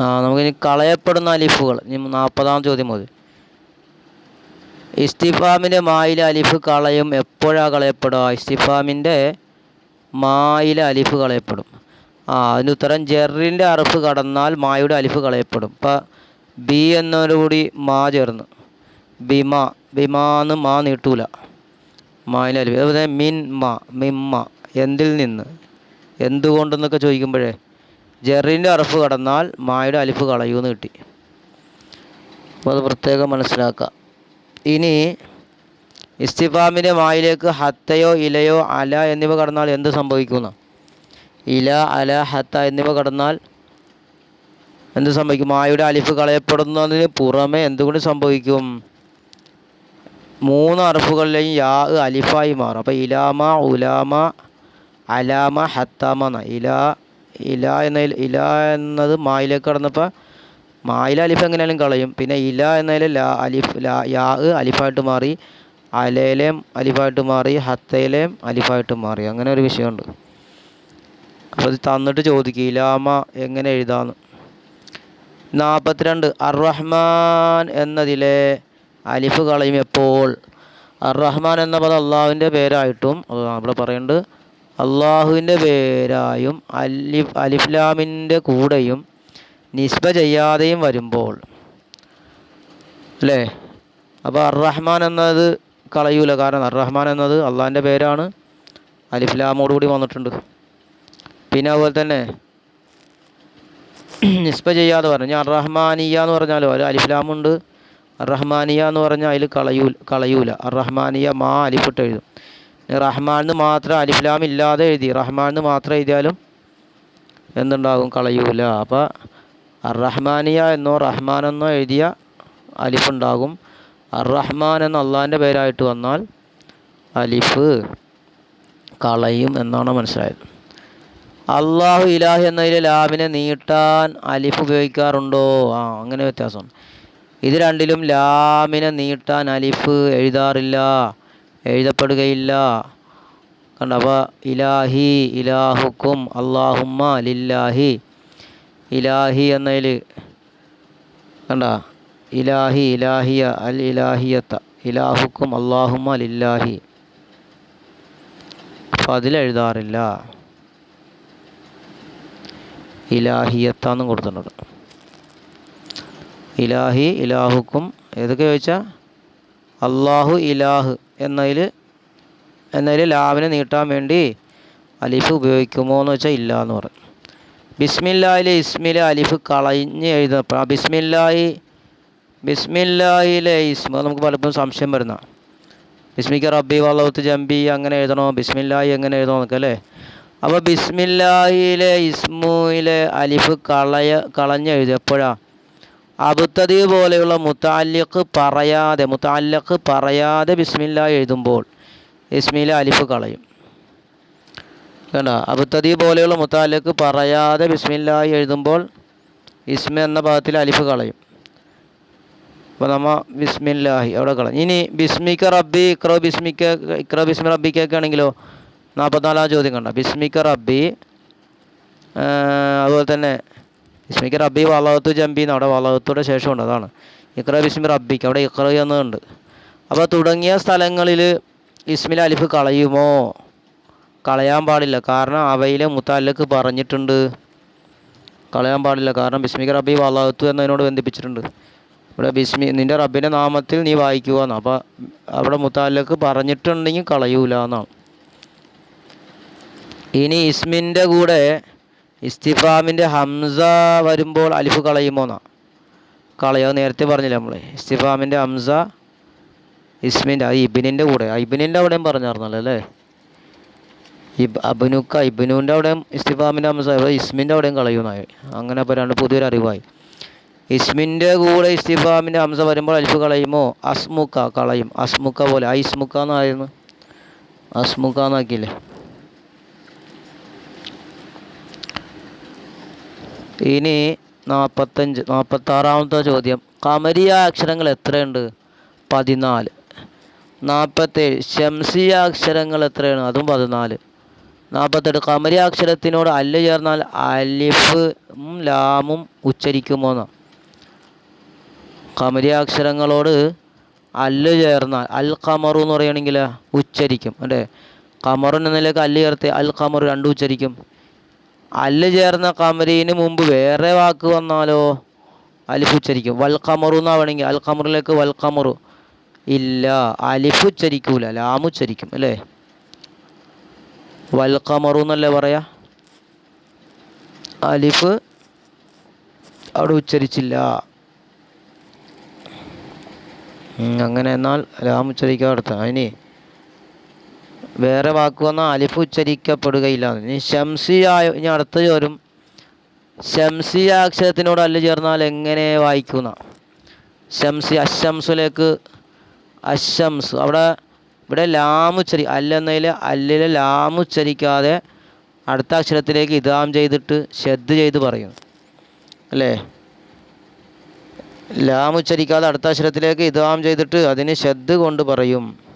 നമുക്കിനി കളയപ്പെടുന്ന അലിഫുകൾ. ഇനി നാൽപ്പതാം ചോദ്യം മുതൽ. ഇസ്തിഫാമിന്റെ മായില അലിഫ് കളയും എപ്പോഴാണ് കളയപ്പെടുക? ഇസ്തിഫാമിന്റെ മായില അലിഫ് കളയപ്പെടും. ആ അതിന് ഉത്തരം ജെറിന്റെ അറഫ് കടന്നാൽ മായുടെ അലിഫ് കളയപ്പെടും. ഇപ്പം ബി എന്നോടുകൂടി മാ ചേർന്ന്. ബിമ ബിമാന്ന് മാ നീട്ടൂല. മായില അലിഫ്. അതുപോലെ മിൻ മാ മിമ്മ എന്തിൽ നിന്ന്? എന്തുകൊണ്ടെന്നൊക്കെ ചോദിക്കുമ്പോഴേ ജെറിന്റെ അറഫ് കടന്നാൽ മായുടെ അലിഫ് കളയൂന്ന് കിട്ടി. അപ്പോൾ അത് പ്രത്യേകം മനസ്സിലാക്കുക ഇനി ഇസ്തിഫാമിന്റെ മായിലേക്ക് ഹത്തയോ ഇലയോ അല എന്നിവ കടന്നാൽ എന്ത് സംഭവിക്കുന്ന ഇല അല ഹത്ത എന്നിവ കടന്നാൽ എന്ത് സംഭവിക്കും? മായുടെ അലിഫ് കളയപ്പെടുന്നതിന് പുറമെ എന്തുകൊണ്ട് സംഭവിക്കും? മൂന്ന് അറഫുകളിലെയും യാ അലിഫായി മാറും. അപ്പോൾ ഇലാമ ഉലാമ അലാമ ഹത്താമ എന്ന. ഇല ഇല എന്നതിൽ ഇല എന്നത് മായിലേക്ക് കടന്നപ്പോൾ മായില അലിഫ് എങ്ങനെയാലും കളയും. പിന്നെ ഇല എന്നതിൽ ലാ അലിഫ് ലാ യാ അലിഫായിട്ട് മാറി അലയിലേം അലിഫായിട്ട് മാറി ഹത്തയിലേം അലിഫായിട്ട് മാറി. അങ്ങനെ ഒരു വിഷയമുണ്ട്. അപ്പോൾ ഇത് തന്നിട്ട് ചോദിക്കുക ഇലാമ എങ്ങനെ എഴുതാന്ന്. നാൽപ്പത്തിരണ്ട് അർറഹ്മാൻ എന്നതിലെ അലിഫ് കളയും എപ്പോൾ? അർറഹ്മാൻ എന്ന പദം അള്ളാഹുവിന്റെ പേരായിട്ടും അത് ഇവിടെ പറയുന്നുണ്ട് അള്ളാഹുവിന്റെ പേരായും അലിഫ് അലിഫ്ലാമിന്റെ കൂടെയും നിസ്ബ ചെയ്യാതെയും വരുമ്പോൾ അല്ലേ? അപ്പോൾ അർറഹ്മാൻ എന്നത് കളയൂല. കാരണം അർറഹ്മാൻ എന്നത് അള്ളാഹിന്റെ പേരാണ്. അലിഫ്ലാമോട് കൂടി വന്നിട്ടുണ്ട്. പിന്നെ അതുപോലെ തന്നെ നിസ്ബ ചെയ്യാതെ പറഞ്ഞു ഞാൻ റഹ്മാനിയ എന്ന് പറഞ്ഞാലോ? അതിൽ അലിഫ്ലാമുണ്ട്. അർറഹ്മാനിയ എന്ന് പറഞ്ഞാൽ അതിൽ കളയൂ കളയൂല. അർറഹ്മാനിയ മാ അലിഫിട്ട് എഴുതും. റഹ്മാൻ എന്ന് മാത്രം അലിഫ്ലാം ഇല്ലാതെ എഴുതി. റഹ്മാൻ എന്ന് മാത്രം എഴുതിയാലും എന്തുണ്ടാകും? കളയൂല. അപ്പോൾ അറഹ്മാനിയ എന്നോ റഹ്മാൻ എന്നോ എഴുതിയ അലിഫ് ഉണ്ടാകും. അറഹ്മാൻ എന്ന അള്ളാഹിന്റെ പേരായിട്ട് വന്നാൽ അലിഫ് കളയും എന്നാണ് മനസ്സിലായത്. അള്ളാഹു ഇലാഹി എന്നതിലെ ലാമിനെ നീട്ടാൻ അലിഫ് ഉപയോഗിക്കാറുണ്ടോ? ആ അങ്ങനെ വ്യത്യാസം ഇത് രണ്ടിലും ലാമിനെ നീട്ടാൻ അലിഫ് എഴുതാറില്ല. എഴുതപ്പെടുകയില്ല. കണ്ട? അപ്പോൾ ഇലാഹി ഇലാഹുക്കും അള്ളാഹുമ്മ ലില്ലാഹി. ഇലാഹി എന്നതിൽ കണ്ട? ഇലാഹി ഇലാഹിയ അൽ ഇലാഹിയത്ത. ഇലാഹുക്കും അള്ളാഹുമ്മ ലില്ലാഹി. അപ്പോൾ അതിലെഴുതാറില്ല ഇലാഹിയത്താന്നും കൊടുത്തിട്ടുണ്ട്. ഇലാഹി ഇലാഹുക്കും ഏതൊക്കെ ചോദിച്ചാൽ അള്ളാഹു ഇലാഹ്. എന്നതിൽ എന്നതിൽ ലാവിനെ നീട്ടാൻ വേണ്ടി അലിഫ് ഉപയോഗിക്കുമോ എന്ന് വെച്ചാൽ ഇല്ല എന്ന് പറഞ്ഞു. ബിസ്മില്ലായിലെ ഇസ്മിലെ അലിഫ് കളഞ്ഞ് എഴുതുന്നപ്പോൾ ആ ബിസ്മില്ലായി ബിസ്മില്ലായിലെ ഇസ്മ നമുക്ക് പലപ്പോഴും സംശയം വരുന്ന ബിസ്മിക്ക റബ്ബി വള്ളവത്ത് ജംബി അങ്ങനെ എഴുതണോ ബിസ്മില്ലായി എങ്ങനെ എഴുതണോ എന്നൊക്കെ അല്ലേ? അപ്പോൾ ബിസ്മില്ലായിലെ ഇസ്മുയിലെ അലിഫ് കളയ കളഞ്ഞെഴുതി എപ്പോഴാണ് അബുത്തതി പോലെയുള്ള മുത്താലിഖ് പറയാതെ മുത്താലിഖ് പറയാതെ ബിസ്മില്ല എഴുതുമ്പോൾ ഇസ്മിയിലെ അലിഫ് കളയും. കേട്ടോ അബുത്തതി പോലെയുള്ള മുത്താലിഖ് പറയാതെ ബിസ്മില്ല എഴുതുമ്പോൾ ഇസ്മ എന്ന പദത്തിൽ അലിഫ് കളയും. അപ്പോൾ നമ്മ ബിസ്മില്ലാഹി അവിടെ കളയും. ഇനി ബിസ്മിക്ക റബ്ബി ഇക്രോ ബിസ്മിക്ക ഇക്രോ ബിസ്മി റബ്ബിക്കൊക്കെ ആണെങ്കിലോ നാൽപ്പത്തിനാലാം ചോദ്യം കണ്ട? ബിസ്മിക്ക റബ്ബി അതുപോലെ തന്നെ ബിസ്മിക്ക റബ്ബി വളവത്ത് ജമ്പി അവിടെ വളവത്തോടെ ശേഷമുണ്ട് അതാണ്. ഇക്ര ബിസ്മി റബ്ബിക്ക് അവിടെ ഇക്ര എന്നുണ്ട്. അപ്പോൾ തുടങ്ങിയ സ്ഥലങ്ങളിൽ ഇസ്മിൽ അലിഫ് കളയുമോ? കളയാൻ പാടില്ല. കാരണം അവയിലെ മുത്താലിലേക്ക് പറഞ്ഞിട്ടുണ്ട്. കളയാൻ പാടില്ല. കാരണം ബിസ്മിക്ക് റബ്ബി വളവത്തു എന്നതിനോട് ബന്ധിപ്പിച്ചിട്ടുണ്ട്. ഇവിടെ ബിസ്മി നിന്റെ റബ്ബിന്റെ നാമത്തിൽ നീ വായിക്കുക എന്നാണ് അപ്പോൾ അവിടെ മുത്താലിലേക്ക് പറഞ്ഞിട്ടുണ്ടെങ്കിൽ കളയൂല എന്നാണ് ഇനി ഇസ്മിന്റെ കൂടെ ഇസ്തിഫാമിന്റെ ഹംസ വരുമ്പോൾ അലിഫ് കളയുമോ എന്നാ കളയോ? നേരത്തെ പറഞ്ഞില്ല നമ്മൾ ഇസ്തിഫാമിന്റെ ഹംസ ഇസ്മിന്റെ അത് ഇബിനിന്റെ കൂടെ. ഇബിനിന്റെ അവിടെയും പറഞ്ഞായിരുന്നല്ലോ അല്ലേ? ഇബ് അബിനുക്ക ഇബിനുവിന്റെ അവിടെയും ഇസ്തിഫാമിന്റെ ഹംസ ഇസ്മിന്റെ അവിടെയും കളയുന്നായി അങ്ങനെ അപ്പോൾ രണ്ട് പുതിയൊരു അറിവായി. ഇസ്മിന്റെ കൂടെ ഇസ്തിഫാമിന്റെ ഹംസ വരുമ്പോൾ അലിഫ് കളയുമോ? അസ്മുക്ക കളയും. അസ്മുക്ക പോലെ. ഐസ്മുക്ക എന്നായിരുന്നു? അസ്മുക്ക എന്നാക്കിയില്ലേ? ഇനി നാൽപ്പത്തഞ്ച് നാൽപ്പത്താറാമത്തെ ചോദ്യം. കമരിയ അക്ഷരങ്ങൾ എത്രയുണ്ട്? പതിനാല്. നാൽപ്പത്തേഴ് ശംസിയ അക്ഷരങ്ങൾ എത്രയാണ്? അതും പതിനാല്. നാൽപ്പത്തെട്ട് കമരിയ അക്ഷരത്തിനോട് അല്ല് ചേർന്നാൽ അലിഫ് ലാമും ഉച്ചരിക്കുമോന്ന്. കമരിയ അക്ഷരങ്ങളോട് അല്ല് ചേർന്നാൽ അൽ കമറു എന്ന് പറയുകയാണെങ്കിൽ ഉച്ചരിക്കും. അല്ലേ? കമറിന് നിലയ്ക്ക് അല്ല് ചേർത്ത് അൽ കമറു രണ്ടും ഉച്ചരിക്കും. അല്ല് ചേർന്ന കമരീന് മുമ്പ് വേറെ വാക്ക് വന്നാലോ? അലിഫ് ഉച്ചരിക്കും വൽ ഖമറു എന്നാവണമെങ്കിൽ അൽ കമറിലേക്ക് വൽ കമറു ഇല്ല അലിഫ് ഉച്ചരിക്കൂല ലാം ഉച്ചരിക്കും അല്ലേ? വൽ എന്നല്ലേ പറയാ? അലിഫ് അവിടെ ഉച്ചരിച്ചില്ല. അങ്ങനെ എന്നാൽ ലാം ഉച്ചരിക്കാത്ത അതിന് വേറെ വാക്ക് വന്നാൽ അലിഫ് ഉച്ചരിക്കപ്പെടുകയില്ല. ഇനി ഷംസിയായ ഇനി അടുത്ത ചോരും. ഷംസിയ അക്ഷരത്തിനോട് അല്ല് ചേർന്നാൽ എങ്ങനെ വായിക്കുന്ന? ശംസി അശംസിലേക്ക് അശംസ്. അവിടെ ഇവിടെ ലാം ഉച്ചരി അല്ലെന്നതിൽ അല്ലിലെ ലാം ഉച്ചരിക്കാതെ അടുത്ത അക്ഷരത്തിലേക്ക് ഇതാം ചെയ്തിട്ട് ഷെദ് ചെയ്ത് പറയും. അല്ലേ? ലാം ഉച്ചരിക്കാതെ അടുത്ത അക്ഷരത്തിലേക്ക് ഇതാം ചെയ്തിട്ട് അതിന് ഷെദ് കൊണ്ട് പറയും.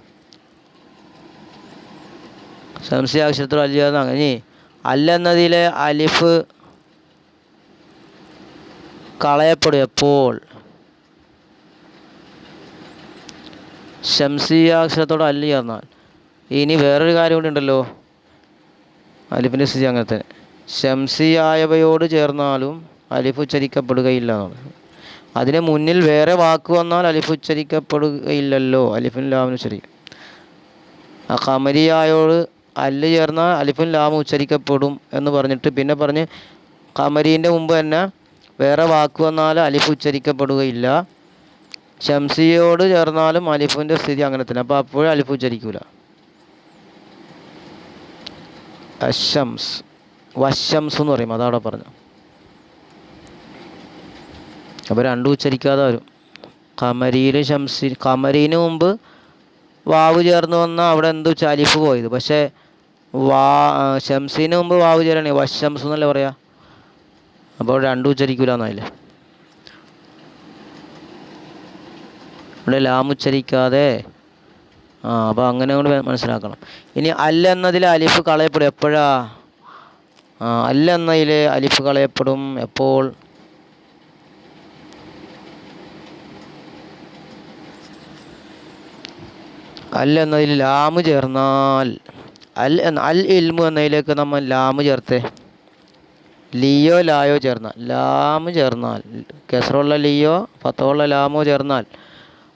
സംശയ അക്ഷരത്തിൽ അങ്ങനെ അങ്ങനെ അല്ലെന്നതിലെ അലിഫ് കളയപ്പെടും എപ്പോൾ? ശംസിയ അക്ഷരത്തോട് അല്ല് ചേർന്നാൽ ഇനി വേറൊരു കാര്യം കൂടി ഉണ്ടല്ലോ. അലിഫിന്റെ സ്ഥിതി അങ്ങനെ തന്നെ. ശംസിയായവയോട് ചേർന്നാലും അലിഫ് ഉച്ചരിക്കപ്പെടുകയില്ല എന്നുള്ളത് അതിന് മുന്നിൽ വേറെ വാക്ക് വന്നാൽ അലിഫ് ഉച്ചരിക്കപ്പെടുകയില്ലല്ലോ. അലിഫിൻ ലാമിന് ഉച്ചരിക്കും. ആ കമരിയായോട് അല്ല് ചേർന്ന അലിഫും ലാമും ഉച്ചരിക്കപ്പെടും എന്ന് പറഞ്ഞിട്ട് പിന്നെ പറഞ്ഞ് കമരീന്റെ മുമ്പ് തന്നെ വേറെ വാക്ക് വന്നാൽ അലിഫ് ഉച്ചരിക്കപ്പെടുകയില്ല. ഷംസിയോട് ചേർന്നാലും അലിഫിന്റെ സ്ഥിതി അങ്ങനെ തന്നെ. അപ്പോൾ അപ്പോഴും അലിഫ് ഉച്ചരിക്കൂല. അശംസ്. വശംസ് എന്ന് പറയും. അതവിടെ പറഞ്ഞു അപ്പോൾ രണ്ടും ഉച്ചരിക്കാതെ വരും. കമരിയിൽ ഷംസി കമരീന് മുമ്പ് വാവ് ചേർന്ന് വന്നാൽ അവിടെ എന്തോ ചലിഫ് പോയത്. പക്ഷേ വാ ഷംസിന് മുമ്പ് വാവ് ചേരണേ വശംസ് എന്നല്ലേ പറയാ? അപ്പോൾ രണ്ടും ഉച്ചരിക്കൂല എന്നായില്ലേ ഇവിടെ ലാം ഉച്ചരിക്കാതെ ആ അപ്പോൾ അങ്ങനെ കൊണ്ട് മനസ്സിലാക്കണം. ഇനി അല്ല എന്നതിൽ അലിഫ് കളയപ്പെടും. എപ്പോഴാ? ആ അല്ല എന്നതിൽ അലിഫ് കളയപ്പെടും. എപ്പോൾ? അല്ല എന്നതിൽ ലാമ് ചേർന്നാൽ അൽ അൽ ഇൽമു എന്നതിലേക്ക് നമ്മൾ ലാമ് ചേർത്തേ. ലിയോ ലായോ ചേർന്നാൽ. ലാമ് ചേർന്നാൽ. കെസറുള്ള ലിയോ ഫത്തുള്ള ലാമോ ചേർന്നാൽ.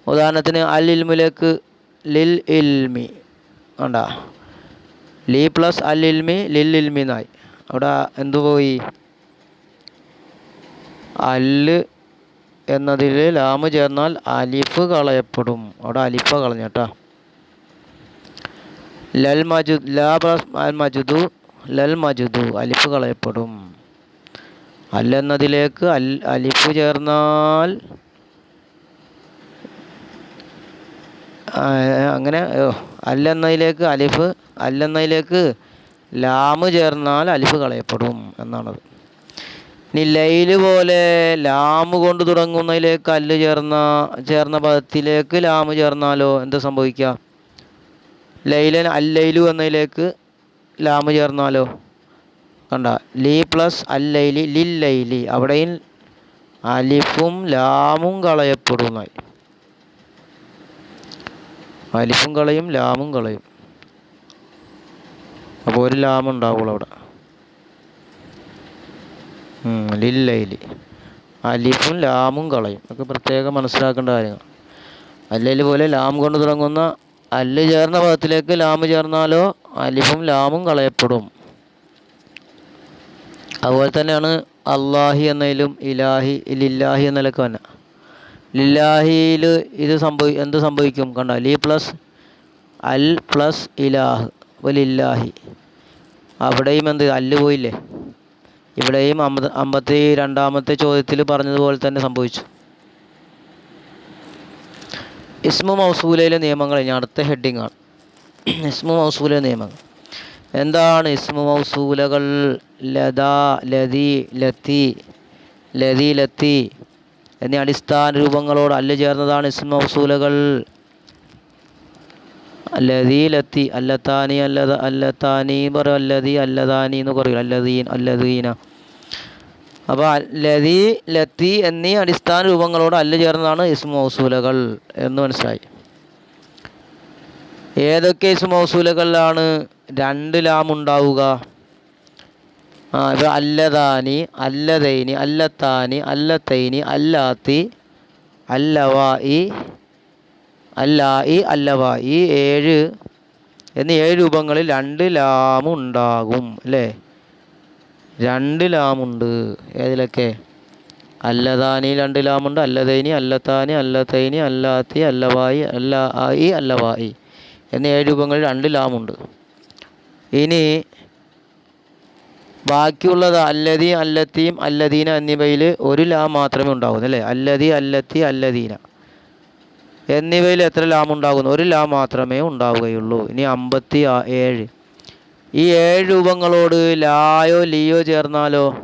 ഉദാഹരണത്തിന് അൽ ഇൽമിലേക്ക് ലിൽ ഇൽമി. ഉണ്ടാ ലി പ്ലസ് അൽ ഇൽമി ലിൽ ഇൽമി എന്നായി. അവിടെ എന്തു പോയി? അൽ എന്നതിൽ ലാമ് ചേർന്നാൽ അലിഫ് കളയപ്പെടും. അവിടെ അലിഫ കളഞ്ഞ കേട്ടോ. ലൽ മജു ലാ പ്ലസ് അൽ മജുദു ലൽ മജുദു അലിഫ് കളയപ്പെടും. അല്ലെന്നതിലേക്ക് അൽ അലിഫ് ചേർന്നാൽ അങ്ങനെ അല്ലെന്നതിലേക്ക് അലിഫ് അല്ലെന്നതിലേക്ക് ലാമ് ചേർന്നാൽ അലിഫ് കളയപ്പെടും എന്നാണത്. ഇനി ലൈൽ പോലെ ലാമ് കൊണ്ട് തുടങ്ങുന്നതിലേക്ക് അല്ല് ചേർന്ന ചേർന്ന പദത്തിലേക്ക് ലാമ് ചേർന്നാലോ എന്ത് സംഭവിക്കുക ലൈലൻ അല്ലൈലു എന്നതിലേക്ക് ലാമ് ചേർന്നാലോ? കണ്ട. ലീ പ്ലസ് അലൈലി ലിൽ ലൈലി. അവിടെയും അലിഫും ലാമും കളയപ്പെടുന്നായി അലിഫും കളയും ലാമും കളയും. അപ്പോൾ ഒരു ലാം ഉണ്ടാവുള്ളൂ അവിടെ. ലൈലി. അലിഫും ലാമും കളയും. ഒക്കെ പ്രത്യേകം മനസ്സിലാക്കേണ്ട കാര്യങ്ങൾ അല്ലെങ്കിൽ പോലെ ലാം കൊണ്ട് തുടങ്ങുന്ന അല്ല് ചേർന്ന പദത്തിലേക്ക് ലാമ് ചേർന്നാലോ അലിഫും ലാമും കളയപ്പെടും. അതുപോലെ തന്നെയാണ് അള്ളാഹി എന്നതിലും ഇലാഹി ലില്ലാഹി എന്നതിലൊക്കെ തന്നെ ലില്ലാഹിയിൽ ഇത് സംഭവി എന്ത് സംഭവിക്കും? കണ്ട? ലി പ്ലസ് അൽ പ്ലസ് ഇലാഹ് അപ്പോൾ ലില്ലാഹി. അവിടെയും എന്ത്? അല്ല് പോയില്ലേ? ഇവിടെയും അമ്പത് അമ്പത്തി രണ്ടാമത്തെ ചോദ്യത്തിൽ പറഞ്ഞതുപോലെ തന്നെ സംഭവിച്ചു. ഇസ്മു മൗസൂലയിലെ നിയമങ്ങൾ ഇനി അടുത്ത ഹെഡിങ് ആണ്. ഇസ്മു മൗസൂല നിയമങ്ങൾ. എന്താണ് ഇസ്മു മൗസൂലകൾ? ലത ലതി ലത്തി ലതി ലത്തി എന്നീ അടിസ്ഥാന രൂപങ്ങളോട് അല്ല ചേർന്നതാണ് ഇസ്മു മൗസൂലകൾ. അല്ലതി ലത്തി അല്ലത്താനി അല്ലത അല്ലത്താനി പറയും. അല്ലതി അല്ലതാനി എന്ന് പറയും. അല്ലതീൻ അല്ലദീന. അപ്പോൾ ലതി ലത്തി എന്നീ അടിസ്ഥാന രൂപങ്ങളോട് അല്ല ചേർന്നതാണ് ഇസ്മൗസൂലകൾ എന്ന് മനസ്സിലായി. ഏതൊക്കെ ഇസ്മൗസൂലകളിലാണ് രണ്ട് ലാം ഉണ്ടാവുക? ആ ഇത് അല്ലതാനി അല്ലതൈനി അല്ലത്താനി അല്ലത്തൈനി അല്ലാത്തി അല്ലവായി അല്ലായി അല്ലവായി ഏഴ് എന്നീ ഏഴ് രൂപങ്ങളിൽ രണ്ട് ലാമുണ്ടാകും അല്ലേ? രണ്ട് ലാമുണ്ട്. ഏതിലൊക്കെ? അല്ലതാനി രണ്ട് ലാമുണ്ട്. അല്ലതൈനി അല്ലത്താനി അല്ലത്തൈനി അല്ലാത്തി അല്ലവായി അല്ല ആയി അല്ലവായി എന്നീ ഏഴ് രൂപങ്ങളിൽ രണ്ട് ലാമുണ്ട്. ഇനി ബാക്കിയുള്ളത് അല്ലതി അല്ലത്തിയും അല്ലദീന എന്നിവയിൽ ഒരു ലാം മാത്രമേ ഉണ്ടാകുന്നു അല്ലേ? അല്ലതി അല്ലത്തി അല്ലദീന. എന്നിവയിൽ എത്ര ലാം ഉണ്ടാകുന്നു? ഒരു ലാം മാത്രമേ ഉണ്ടാവുകയുള്ളൂ. ഇനി അമ്പത്തി ഏഴ്. ഈ ഏഴ് രൂപങ്ങളോട് ലായോ ലിയോ ചേർന്നാലോ?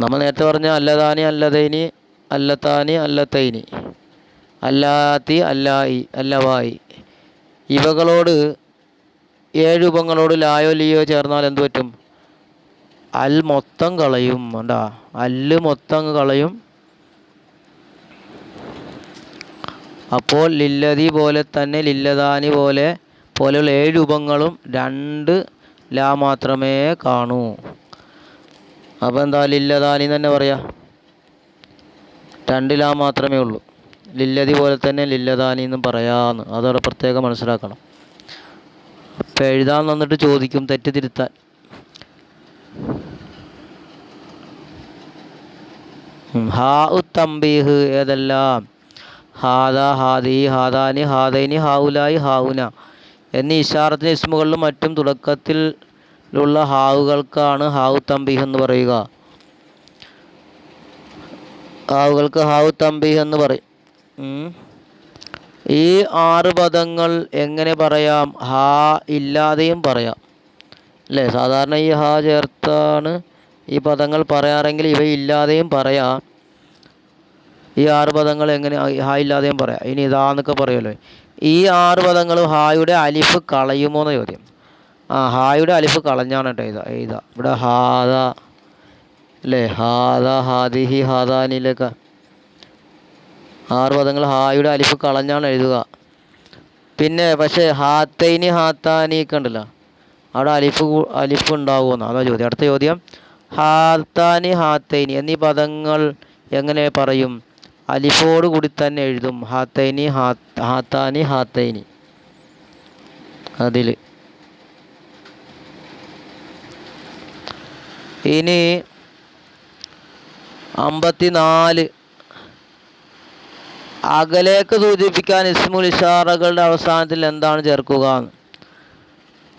നമ്മൾ നേരത്തെ പറഞ്ഞ അല്ലതാനി അല്ലതൈനി അല്ലത്താനി അല്ലത്തൈനി അല്ലാത്തി അല്ലായി അല്ലവായി. ഇവകളോട് ഏഴ് രൂപങ്ങളോട് ലായോ ലിയോ ചേർന്നാൽ എന്ത് പറ്റും? അൽ മൊത്തം കളയും. കണ്ടാ? അല്ല് മൊത്തം കളയും. അപ്പോൾ ലില്ലതി പോലെ തന്നെ ലില്ലതാനി പോലെ പോലെയുള്ള ഏഴ് രൂപങ്ങളും രണ്ട് ലാ മാത്രമേ കാണൂ. അപ്പോൾ എന്താ ലില്ലദാനി എന്ന് തന്നെ പറയാം? രണ്ട് ലാ മാത്രമേ ഉള്ളൂ. ലില്ലതി പോലെ തന്നെ ലില്ലതാനി എന്നും പറയാന്ന്. അതവിടെ പ്രത്യേകം മനസ്സിലാക്കണം. അപ്പം എഴുതാൻ വന്നിട്ട് ചോദിക്കും തെറ്റ് തിരുത്താൻ ഹാ ഉത്തംബീഹ് ഏതെല്ലാം? ഹാദ ഹാദി ഹാദാനി ഹാദൈനി ഹാവുലായി ഹാവുന. എന്നീ ഇഷാറത്തിന് ഇസ്മുകളിലും മറ്റും തുടക്കത്തിലുള്ള ഹാവുകൾക്കാണ് ഹാവു തമ്പീഹ് എന്ന് പറയുക. ഹാവുകൾക്ക് ഹാവു തമ്പീഹ് എന്ന് പറയും. ഈ ആറ് പദങ്ങൾ എങ്ങനെ പറയാം? ഹാ ഇല്ലാതെയും പറയാം. അല്ലേ? സാധാരണ ഈ ഹാ ചേർത്താണ് ഈ പദങ്ങൾ പറയാറെങ്കിൽ ഇവ ഇല്ലാതെയും പറയാം. ഈ ആറ് പദങ്ങൾ എങ്ങനെ? ഹാ ഇല്ലാതെയും പറയാം. ഇനി ഇതാന്നൊക്കെ പറയുമല്ലോ. ഈ ആറ് പദങ്ങളും ഹായുടെ അലിഫ് കളയുമോ എന്ന ചോദ്യം. ആ ഹായുടെ അലിഫ് കളഞ്ഞാണ് കേട്ടോ ഇതാ ഇതാ ഇവിടെ ഹാദ അല്ലേ? ഹാദ ഹാദിഹി ഹാദാനിലൊക്കെ. ആറ് പദങ്ങൾ ഹായുടെ അലിഫ് കളഞ്ഞാണ് എഴുതുക. പിന്നെ പക്ഷേ ഹാത്തൈനി ഹാത്താനി ഒക്കെ ഉണ്ടല്ലോ. അവിടെ അലിഫ് അലിഫ് ഉണ്ടാകുമെന്ന് അതാ ചോദ്യം. അടുത്ത ചോദ്യം. ഹാത്താനി ഹാത്തൈനി എന്നീ പദങ്ങൾ എങ്ങനെ പറയും? അലിഫോട് കൂടി തന്നെ എഴുതും. ഹാത്തൈനി ഹാത്ത് ഹാത്താനി ഹാത്തൈനി. അതിൽ ഇനി അമ്പത്തിനാല്. അകലേക്ക് സൂചിപ്പിക്കാൻ ഇസ്മുൽ ഇഷാറകളുടെ അവസാനത്തിൽ എന്താണ് ചേർക്കുക.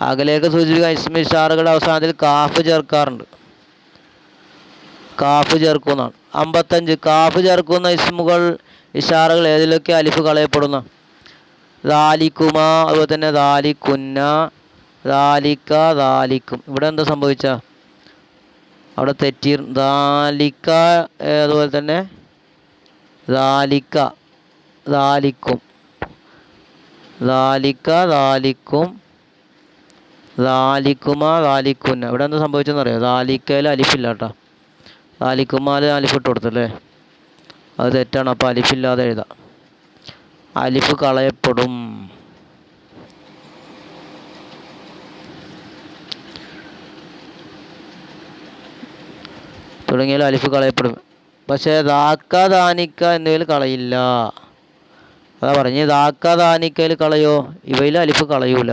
അകലേക്ക് സൂചിപ്പിക്കാൻ ഇസ്മുൽ ഇഷാറകളുടെ അവസാനത്തിൽ കാഫ് ചേർക്കാറുണ്ട്. കാഫ് ചേർക്കുന്നതാണ് അമ്പത്തഞ്ച് കാഫ് ചേർക്കുന്ന ഇസ്മുകൾ ഇഷാറകൾ ഏതിലൊക്കെ അലിഫ് കളയപ്പെടുന്ന? ദാലിക്കുമ അതുപോലെ തന്നെ ദാലിക്കുന്ന ദാലിക്ക ദാലിക്കും. ഇവിടെ എന്താ സംഭവിച്ച? അവിടെ തെറ്റീർ ദാലിക്ക അതുപോലെ തന്നെ ദാലിക്ക ദാലിക്കും. ദാലിക്ക ദാലിക്കും. ദാലിക്കുമ ദാലിക്കുന്ന. ഇവിടെ എന്താ സംഭവിച്ചെന്ന് അറിയാം ദാലിക്കയിൽ അലിഫില്ല കേട്ടോ ദാലിക്കുമാൽ അലിഫ് ഇട്ട് കൊടുത്തല്ലേ? അത് തെറ്റാണ്. അപ്പോൾ അലിഫില്ലാതെ എഴുതാം. അലിഫ് കളയപ്പെടും. തുടങ്ങിയാൽ അലിഫ് കളയപ്പെടും. പക്ഷേ ദാക്ക ദാനിക്ക എന്നിവയിൽ കളയില്ല. അതാ പറഞ്ഞ് ദാക്ക ദാനിക്കയിൽ കളയോ? ഇവയിൽ അലിഫ് കളയൂല.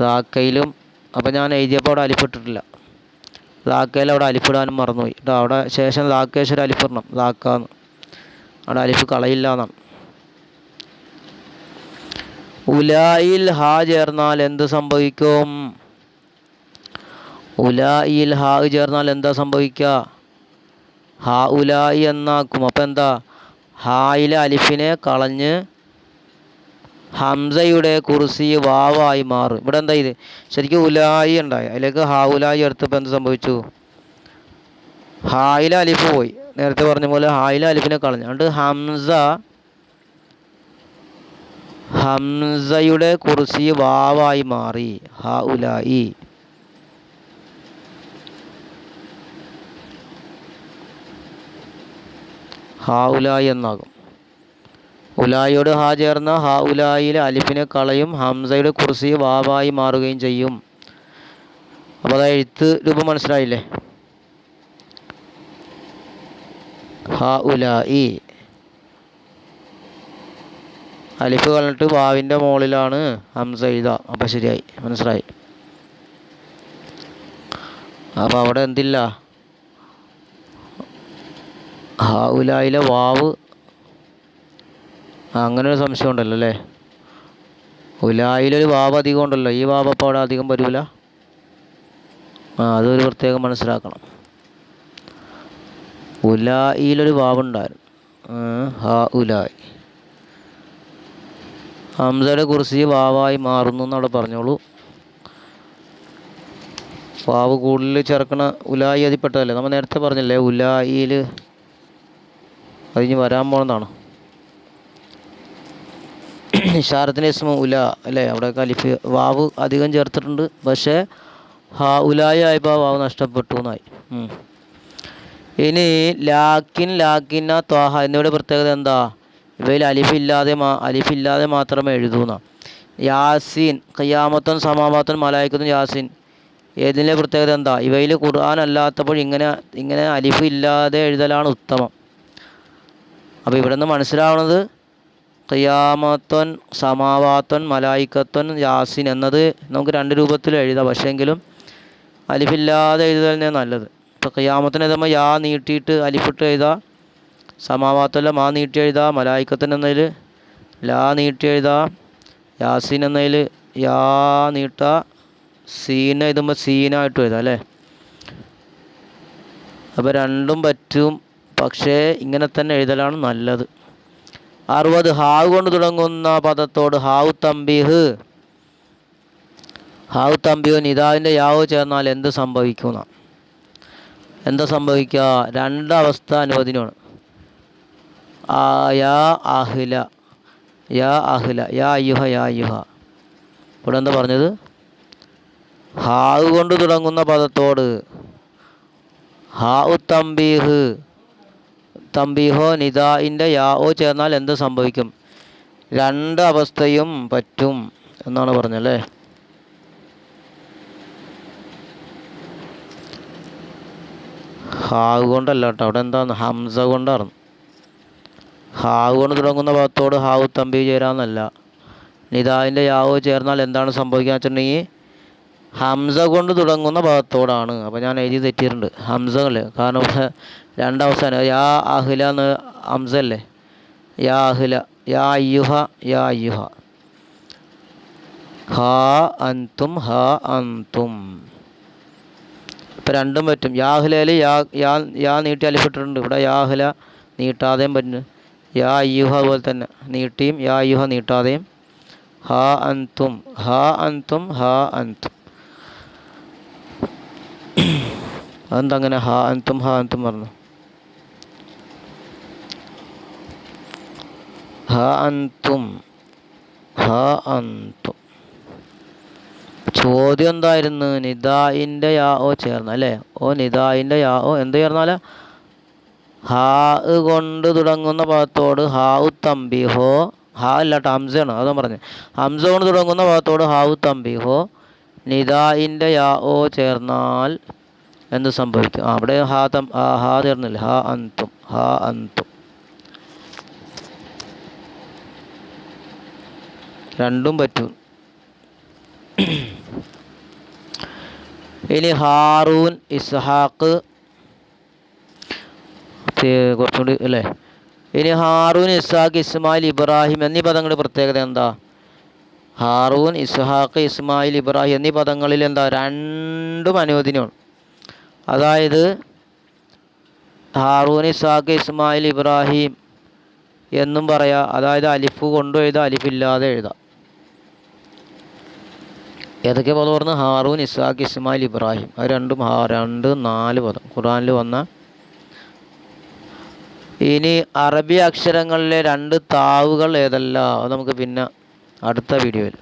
ദാക്കയിലും അപ്പം ഞാൻ എഴുതിയപ്പോൾ അവിടെ അലിഫ് ഇട്ടിട്ടില്ല. ദാക്കയിൽ അവിടെ അലിപ്പിടാനും മറന്നുപോയി. കേട്ടോ അവിടെ ശേഷം ദാക്കേശ്വര അലിപ്പിടണം ലാക്കാന്ന് അവിടെ അലിഫ് കളയില്ല എന്നാണ് ഉലായിൽ ഹാ ചേർന്നാൽ എന്ത് സംഭവിക്കും? ഉലായിൽ ഹാ ചേർന്നാൽ എന്താ സംഭവിക്കുക ഹാ ഉലായി എന്നാക്കും. അപ്പം എന്താ ഹായിലെ അലിഫിനെ കളഞ്ഞ് ഹംസയുടെ കുർസി വാവായി മാറും. ഇവിടെ എന്താ ഇത്? ശരിക്കും ഉലായി ഉണ്ടായി. അതിലേക്ക് ഹാവുലായി എടുത്തപ്പോൾ എന്ത് സംഭവിച്ചു? ഹായില അലിഫ് പോയി. നേരത്തെ പറഞ്ഞ പോലെ ഹായില അലിഫിനെ കളഞ്ഞു. അതുകൊണ്ട് ഹംസ ഹംസയുടെ കുറിസി വാവായി മാറി. ഹ ഉലായി ഹ എന്നാകും. ഉലായിയോട് ഹാ ചേർന്ന ഹ ഉലായിലെ അലിഫിനെ കളയും ഹംസയുടെ കുറിസി വാവായി മാറുകയും ചെയ്യും. അപ്പോൾ അത് എഴുത്ത് രൂപം മനസ്സിലായില്ലേ? ഹ ഉലായി. അലിഫ് കളഞ്ഞിട്ട് വാവിന്റെ മുകളിലാണ് ഹംസ എഴുതുക. അപ്പം ശരിയായി. മനസ്സിലായി? അപ്പോൾ അവിടെ എന്തില്ല? ഹ ഉലായിലെ വാവ് അങ്ങനെ ഒരു സംശയം ഉണ്ടല്ലോ അല്ലേ? ഉലായിലൊരു വാവ അധികം ഉണ്ടല്ലോ. ഈ വാവ അപ്പോൾ അവിടെ അധികം വരൂല? ആ അതൊരു പ്രത്യേകം മനസ്സിലാക്കണം. ഉലായിലൊരു വാവുണ്ടായിരുന്നു. ഹ ഉലായി. ഹംസയുടെ കുറിച്ച് വാവായി മാറുന്നു എന്നവിടെ പറഞ്ഞോളൂ. വാവ് കൂടുതൽ ചേർക്കണ ഉലായി അതിൽപ്പെട്ടതല്ലേ? നമ്മൾ നേരത്തെ പറഞ്ഞല്ലേ ഉലായിൽ അതിന് വരാൻ പോണതാണ്. ഇഷാരത്തിന്റെ ഇസ്മ ഉല അല്ലേ? അവിടെ കലിഫ് വാവ് അധികം ചേർത്തിട്ടുണ്ട്. പക്ഷേ ഹാ ഉലായ ആയപ്പോൾ വാവ് നഷ്ടപ്പെട്ടു എന്നായി. ഇനി ലാക്കിൻ ലാക്കിന്ന ത്വാഹ എന്നിവയുടെ പ്രത്യേകത എന്താ? ഇവയിൽ അലിഫില്ലാതെ മാ അലിഫില്ലാതെ മാത്രമേ എഴുതൂന്ന യാസീൻ ഖിയാമത്തൻ സമാമത്തൻ മലായിക്കത്തും യാസീൻ. ഏതിന്റെ പ്രത്യേകത എന്താ? ഇവയിൽ ഖുർആൻ അല്ലാത്തപ്പോൾ ഇങ്ങനെ ഇങ്ങനെ അലിഫ് ഇല്ലാതെ എഴുതലാണ് ഉത്തമം. അപ്പോൾ ഇവിടെ നിന്ന് മനസ്സിലാവുന്നത് ഖിയാമത്വൻ സമാവാത്വൻ മലായിക്കത്വൻ യാസിൻ എന്നത് നമുക്ക് രണ്ട് രൂപത്തിൽ എഴുതാം. പക്ഷേങ്കിലും അലിഫില്ലാതെ എഴുതുക തന്നെ നല്ലത്. ഇപ്പോൾ ഖിയാമത്തിന് എഴുതുമ്പോൾ യാ നീട്ടിയിട്ട് അലിഫിട്ട് എഴുതാം സമാവാത്തല്ല മാ നീട്ടി എഴുതാം മലായിക്കത്തൻ എന്നതിൽ ലാ നീട്ടി എഴുതാം യാസീൻ എന്നതിൽ യാ നീട്ട സീന എഴുതുമ്പോൾ സീനായിട്ട് എഴുതാം അല്ലേ? അപ്പോൾ രണ്ടും പറ്റും. പക്ഷേ ഇങ്ങനെ തന്നെ എഴുതലാണ് നല്ലത്. അറുപത് ഹാവ് കൊണ്ട് തുടങ്ങുന്ന പദത്തോട് ഹാവ് തമ്പിഹ്. ഹാവ് തമ്പിയോ നിതാവിന്റെ യാവ് ചേർന്നാൽ എന്ത് സംഭവിക്കുന്ന? എന്താ സംഭവിക്കുക രണ്ടവസ്ഥ അനുവദിനാണ്. യാ അഹ്ല. യാ അഹ്ല. യാ അയ്യുഹ യാ അയ്യുഹ. ഇവിടെ എന്താ പറഞ്ഞത്? ഹാവ് കൊണ്ട് തുടങ്ങുന്ന പദത്തോട് ഹാവ് തമ്പീഹ്. തമ്പീഹോ നിദായിന്റെ യാഓ ചേർന്നാൽ എന്ത് സംഭവിക്കും? രണ്ട് അവസ്ഥയും പറ്റും എന്നാണ് പറഞ്ഞല്ലേ ഹാവ് കൊണ്ടല്ല കേട്ടോ. അവിടെ എന്താന്ന് ഹംസ കൊണ്ടാണ്. ഹാവ് കൊണ്ട് തുടങ്ങുന്ന ഭാഗത്തോട് ഹാവ് തമ്പി ചേരാന്നല്ല നിതാവിന്റെ യാവോ ചേർന്നാൽ എന്താണ് സംഭവിക്കുക വെച്ചിട്ടുണ്ടെങ്കിൽ ഹംസ കൊണ്ട് തുടങ്ങുന്ന ഭാഗത്തോടാണ്. അപ്പോൾ ഞാൻ എഴുതി തെറ്റിയിട്ടുണ്ട്. ഹംസകൾ കാരണം രണ്ടവസാനം. യാ അഹ്ല എന്ന് അംസല്ലേ? യാ അഹ്ല. യാ അയ്യുഹ യാ അയ്യുഹ. ഹാ അന്തും ഹാ അന്തും ഇപ്പം രണ്ടും പറ്റും. യാഹ്ലയിൽ യാ യാ യാ നീട്ടി അലിഫിട്ടിട്ടുണ്ട് ഇവിടെ യാഹ്ല നീട്ടാതെയും പറ്റുന്നു. യാ അയ്യുഹ അതുപോലെ തന്നെ. നീട്ടിയും യാ അയ്യുഹ നീട്ടാതെയും. ഹാ അന്തും ഹാ അന്തും ഹാ അന്തും അതെന്താ അങ്ങനെ? ഹാ അന്തും ഹാ അന്തും പറഞ്ഞു. ഹാ അൻതും ഹാ അൻതും ചോദ്യം എന്തായിരുന്നു? നിദായിന്റെ യാ ഓ ചേർന്ന് അല്ലേ? ഓ നിദായിന്റെ യാ ഓ എന്ത് ചേർന്നാല? ഹാ കൊണ്ട് തുടങ്ങുന്ന പദത്തോട് ഹാവു തമ്പിഹോ ഹാ. അല്ല ട്ടോ, ഹംസയാണ്? അതാ പറഞ്ഞു. ഹംസ കൊണ്ട് തുടങ്ങുന്ന പദത്തോട് ഹാവു തമ്പിഹോ നിദായിന്റെ യാ ഓ ചേർന്നാൽ എന്ത് സംഭവിക്കും? അവിടെ ഹാ തം ഹാ ചേർന്നില്ല? ഹാ അന്തും ഹാ അന്തും. രണ്ടും പറ്റും. ഇനി ഹാറൂൻ ഇസ്ഹാക്ക് തേ- കുറച്ചുകൂടി അല്ലേ? ഇനി ഹാറൂൻ ഇസ്ഹാഖ് ഇസ്മായിൽ ഇബ്രാഹിം എന്നീ പദങ്ങളുടെ പ്രത്യേകത എന്താ? ഹാറൂൻ ഇസ്ഹാഖ് ഇസ്മായിൽ ഇബ്രാഹിം എന്നീ പദങ്ങളിൽ എന്താ? രണ്ടും അനുവദനമാണ് അതായത് ഹാറൂൻ ഇസ്ഹാഖ് ഇസ്മായിൽ ഇബ്രാഹിം എന്നും പറയാം. അതായത് അലിഫ് കൊണ്ടും എഴുതാം അലിഫില്ലാതെ എഴുതാം. ഏതൊക്കെ പദം പറഞ്ഞു ഹാറൂൻ ഇസ്ഹാഖ് ഇസ്മായിൽ ഇബ്രാഹിം. അത് രണ്ടും രണ്ട് നാല് പദം. ഖുറാനിൽ വന്ന ഇനി അറബി അക്ഷരങ്ങളിലെ രണ്ട് താവുകൾ ഏതല്ല? അത് നമുക്ക് പിന്നെ അടുത്ത വീഡിയോയിൽ